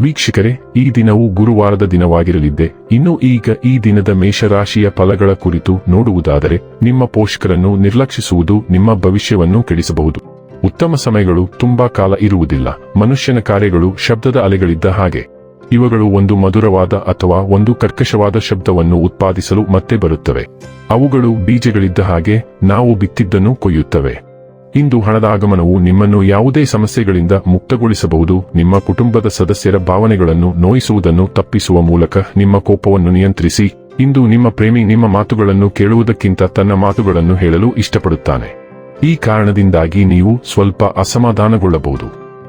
ವೀಕ್ಷಕರೇ, ಈ ದಿನವು ಗುರುವಾರದ ದಿನವಾಗಿರಲಿದ್ದೆ. ಇನ್ನು ಈಗ ಈ ದಿನದ ಮೇಷರಾಶಿಯ ಫಲಗಳ ಕುರಿತು ನೋಡುವುದಾದರೆ, ನಿಮ್ಮ ಪೋಷಕರನ್ನು ನಿರ್ಲಕ್ಷಿಸುವುದು ನಿಮ್ಮ ಭವಿಷ್ಯವನ್ನು ಕೆಡಿಸಬಹುದು. ಉತ್ತಮ ಸಮಯಗಳು ತುಂಬಾ ಕಾಲ ಇರುವುದಿಲ್ಲ. ಮನುಷ್ಯನ ಕಾರ್ಯಗಳು ಶಬ್ದದ ಅಲೆಗಳಿದ್ದ ಹಾಗೆ. ಇವುಗಳು ಒಂದು ಮಧುರವಾದ ಅಥವಾ ಒಂದು ಕರ್ಕಶವಾದ ಶಬ್ದವನ್ನು ಉತ್ಪಾದಿಸಲು ಮತ್ತೆ ಬರುತ್ತವೆ. ಅವುಗಳು ಬೀಜಗಳಿದ್ದ ಹಾಗೆ, ನಾವು ಬಿತ್ತಿದ್ದನ್ನು ಕೊಯ್ಯುತ್ತವೆ. ಇಂದು ಹಣದ ಆಗಮನವು ನಿಮ್ಮನ್ನು ಯಾವುದೇ ಸಮಸ್ಯೆಗಳಿಂದ ಮುಕ್ತಗೊಳಿಸಬಹುದು. ನಿಮ್ಮ ಕುಟುಂಬದ ಸದಸ್ಯರ ಭಾವನೆಗಳನ್ನು ನೋಯಿಸುವುದನ್ನು ತಪ್ಪಿಸುವ ಮೂಲಕ ನಿಮ್ಮ ಕೋಪವನ್ನು ನಿಯಂತ್ರಿಸಿ. ಇಂದು ನಿಮ್ಮ ಪ್ರೇಮಿ ನಿಮ್ಮ ಮಾತುಗಳನ್ನು ಕೇಳುವುದಕ್ಕಿಂತ ತನ್ನ ಮಾತುಗಳನ್ನು ಹೇಳಲು ಇಷ್ಟಪಡುತ್ತಾನೆ. ಈ ಕಾರಣದಿಂದಾಗಿ ನೀವು ಸ್ವಲ್ಪ ಅಸಮಾಧಾನಗೊಳ್ಳಬಹುದು.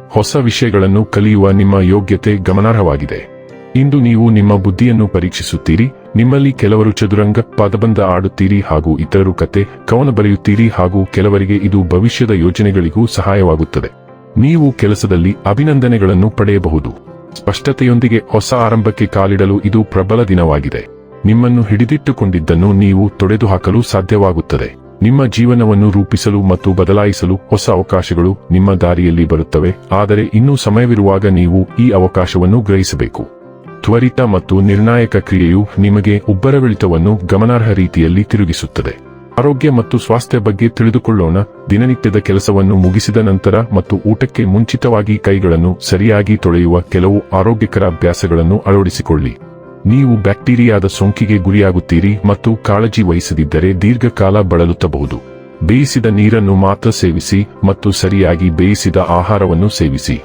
ಹೊಸ ವಿಷಯಗಳನ್ನು ಕಲಿಯುವ ನಿಮ್ಮ ಯೋಗ್ಯತೆ ಗಮನಾರ್ಹವಾಗಿದೆ. ಇಂದು ನೀವು ನಿಮ್ಮ ಬುದ್ಧಿಯನ್ನು ಪರೀಕ್ಷಿಸುತ್ತೀರಿ. ನಿಮ್ಮಲ್ಲಿ ಕೆಲವರು ಚದುರಂಗ, ಪದಬಂಧ ಆಡುತ್ತೀರಿ ಹಾಗೂ ಇತರರು ಕತೆ, ಕವನ ಬರೆಯುತ್ತೀರಿ ಹಾಗೂ ಕೆಲವರಿಗೆ ಇದು ಭವಿಷ್ಯದ ಯೋಜನೆಗಳಿಗೂ ಸಹಾಯವಾಗುತ್ತದೆ. ನೀವು ಕೆಲಸದಲ್ಲಿ ಅಭಿನಂದನೆಗಳನ್ನು ಪಡೆಯಬಹುದು. ಸ್ಪಷ್ಟತೆಯೊಂದಿಗೆ ಹೊಸ ಆರಂಭಕ್ಕೆ ಕಾಲಿಡಲು ಇದು ಪ್ರಬಲ ದಿನವಾಗಿದೆ. ನಿಮ್ಮನ್ನು ಹಿಡಿದಿಟ್ಟುಕೊಂಡಿದ್ದನ್ನು ನೀವು ತೊಡೆದುಹಾಕಲು ಸಾಧ್ಯವಾಗುತ್ತದೆ. ನಿಮ್ಮ ಜೀವನವನ್ನು ರೂಪಿಸಲು ಮತ್ತು ಬದಲಾಯಿಸಲು ಹೊಸ ಅವಕಾಶಗಳು ನಿಮ್ಮ ದಾರಿಯಲ್ಲಿ ಬರುತ್ತವೆ, ಆದರೆ ಇನ್ನೂ ಸಮಯವಿರುವಾಗ ನೀವು ಈ ಅವಕಾಶವನ್ನು ಗ್ರಹಿಸಬೇಕು. ತ್ವರಿತ ಮತ್ತು ನಿರ್ಣಾಯಕ ಕ್ರಿಯೆಯು ನಿಮಗೆ ಉಬ್ಬರವಿಳಿತವನ್ನು ಗಮನಾರ್ಹ ರೀತಿಯಲ್ಲಿ ತಿರುಗಿಸುತ್ತದೆ. ಆರೋಗ್ಯ ಮತ್ತು ಸ್ವಾಸ್ಥ್ಯ ಬಗ್ಗೆ ತಿಳಿದುಕೊಳ್ಳೋಣ. ದಿನನಿತ್ಯದ ಕೆಲಸವನ್ನು ಮುಗಿಸಿದ ನಂತರ ಮತ್ತು ಊಟಕ್ಕೆ ಮುಂಚಿತವಾಗಿ ಕೈಗಳನ್ನು ಸರಿಯಾಗಿ ತೊಳೆಯುವ ಕೆಲವು ಆರೋಗ್ಯಕರ ಅಭ್ಯಾಸಗಳನ್ನು ಅಳವಡಿಸಿಕೊಳ್ಳಿ. ನೀವು ಬ್ಯಾಕ್ಟೀರಿಯಾದ ಸೋಂಕಿಗೆ ಗುರಿಯಾಗುತ್ತೀರಿ ಮತ್ತು ಕಾಳಜಿ ವಹಿಸದಿದ್ದರೆ ದೀರ್ಘಕಾಲ ಬಳಲುತ್ತಬಹುದು. ಬೇಯಿಸಿದ ನೀರನ್ನು ಮಾತ್ರ ಸೇವಿಸಿ ಮತ್ತು ಸರಿಯಾಗಿ ಬೇಯಿಸಿದ ಆಹಾರವನ್ನು ಸೇವಿಸಿ.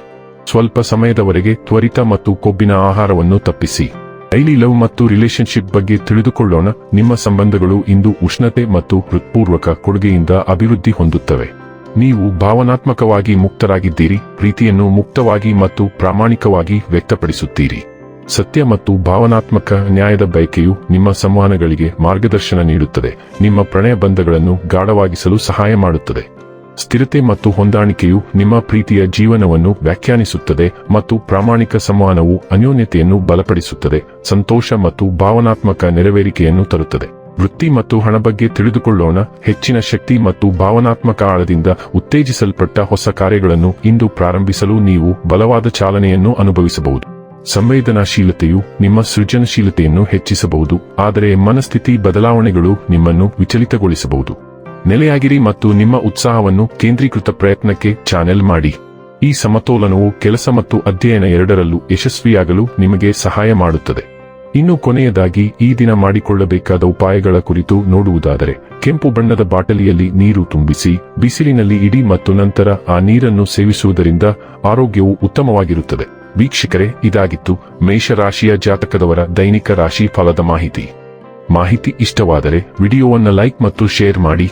ಸ್ವಲ್ಪ ಸಮಯದವರೆಗೆ ತ್ವರಿತ ಮತ್ತು ಕೊಬ್ಬಿನ ಆಹಾರವನ್ನು ತಪ್ಪಿಸಿ. ಡೈಲಿ ಲವ್ ಮತ್ತು ರಿಲೇಶನ್ಶಿಪ್ ಬಗ್ಗೆ ತಿಳಿದುಕೊಳ್ಳೋಣ. ನಿಮ್ಮ ಸಂಬಂಧಗಳು ಇಂದು ಉಷ್ಣತೆ ಮತ್ತು ಹೃತ್ಪೂರ್ವಕ ಕೊಡುಗೆಯಿಂದ ಅಭಿವೃದ್ಧಿ ಹೊಂದುತ್ತವೆ. ನೀವು ಭಾವನಾತ್ಮಕವಾಗಿ ಮುಕ್ತರಾಗಿದ್ದೀರಿ, ಪ್ರೀತಿಯನ್ನು ಮುಕ್ತವಾಗಿ ಮತ್ತು ಪ್ರಾಮಾಣಿಕವಾಗಿ ವ್ಯಕ್ತಪಡಿಸುತ್ತೀರಿ. ಸತ್ಯ ಮತ್ತು ಭಾವನಾತ್ಮಕ ನ್ಯಾಯದ ಬಯಕೆಯು ನಿಮ್ಮ ಸಂವಹನಗಳಿಗೆ ಮಾರ್ಗದರ್ಶನ ನೀಡುತ್ತದೆ. ನಿಮ್ಮ ಪ್ರಣಯ ಬಂಧಗಳನ್ನು ಗಾಢವಾಗಿಸಲು ಸಹಾಯ ಮಾಡುತ್ತದೆ. ಸ್ಥಿರತೆ ಮತ್ತು ಹೊಂದಾಣಿಕೆಯು ನಿಮ್ಮ ಪ್ರೀತಿಯ ಜೀವನವನ್ನು ವ್ಯಾಖ್ಯಾನಿಸುತ್ತದೆ ಮತ್ತು ಪ್ರಾಮಾಣಿಕ ಸಂವಹನವು ಅನ್ಯೋನ್ಯತೆಯನ್ನು ಬಲಪಡಿಸುತ್ತದೆ, ಸಂತೋಷ ಮತ್ತು ಭಾವನಾತ್ಮಕ ನೆರವೇರಿಕೆಯನ್ನು ತರುತ್ತದೆ. ವೃತ್ತಿ ಮತ್ತು ಹಣ ಬಗ್ಗೆ ತಿಳಿದುಕೊಳ್ಳೋಣ, ಹೆಚ್ಚಿನ ಶಕ್ತಿ ಮತ್ತು ಭಾವನಾತ್ಮಕ ಆಳದಿಂದ ಉತ್ತೇಜಿಸಲ್ಪಟ್ಟ ಹೊಸ ಕಾರ್ಯಗಳನ್ನು ಇಂದು ಪ್ರಾರಂಭಿಸಲು ನೀವು ಬಲವಾದ ಚಾಲನೆಯನ್ನು ಅನುಭವಿಸಬಹುದು. ಸಂವೇದನಾಶೀಲತೆಯು ನಿಮ್ಮ ಸೃಜನಶೀಲತೆಯನ್ನು ಹೆಚ್ಚಿಸಬಹುದು, ಆದರೆ ಮನಸ್ಥಿತಿ ಬದಲಾವಣೆಗಳು ನಿಮ್ಮನ್ನು ವಿಚಲಿತಗೊಳಿಸಬಹುದು. ನೆಲೆಯಾಗಿರಿ ಮತ್ತು ನಿಮ್ಮ ಉತ್ಸಾಹವನ್ನು ಕೇಂದ್ರೀಕೃತ ಪ್ರಯತ್ನಕ್ಕೆ ಚಾನೆಲ್ ಮಾಡಿ. ಈ ಸಮತೋಲನವು ಕೆಲಸ ಮತ್ತು ಅಧ್ಯಯನ ಎರಡರಲ್ಲೂ ಯಶಸ್ವಿಯಾಗಲು ನಿಮಗೆ ಸಹಾಯ ಮಾಡುತ್ತದೆ. ಇನ್ನು ಕೊನೆಯದಾಗಿ, ಈ ದಿನ ಮಾಡಿಕೊಳ್ಳಬೇಕಾದ ಉಪಾಯಗಳ ಕುರಿತು ನೋಡುವುದಾದರೆ, ಕೆಂಪು ಬಣ್ಣದ ಬಾಟಲಿಯಲ್ಲಿ ನೀರು ತುಂಬಿಸಿ, ಬಿಸಿಲಿನಲ್ಲಿ ಇಡಿ ಮತ್ತು ನಂತರ ಆ ನೀರನ್ನು ಸೇವಿಸುವುದರಿಂದ ಆರೋಗ್ಯವು ಉತ್ತಮವಾಗಿರುತ್ತದೆ. ವೀಕ್ಷಕರೇ, ಇದಾಗಿತ್ತು ಮೇಷರಾಶಿಯ ಜಾತಕದವರ ದೈನಿಕ ರಾಶಿ ಫಲದ ಮಾಹಿತಿ. ಮಾಹಿತಿ ಇಷ್ಟವಾದರೆ ವಿಡಿಯೋವನ್ನು ಲೈಕ್ ಮತ್ತು ಶೇರ್ ಮಾಡಿ.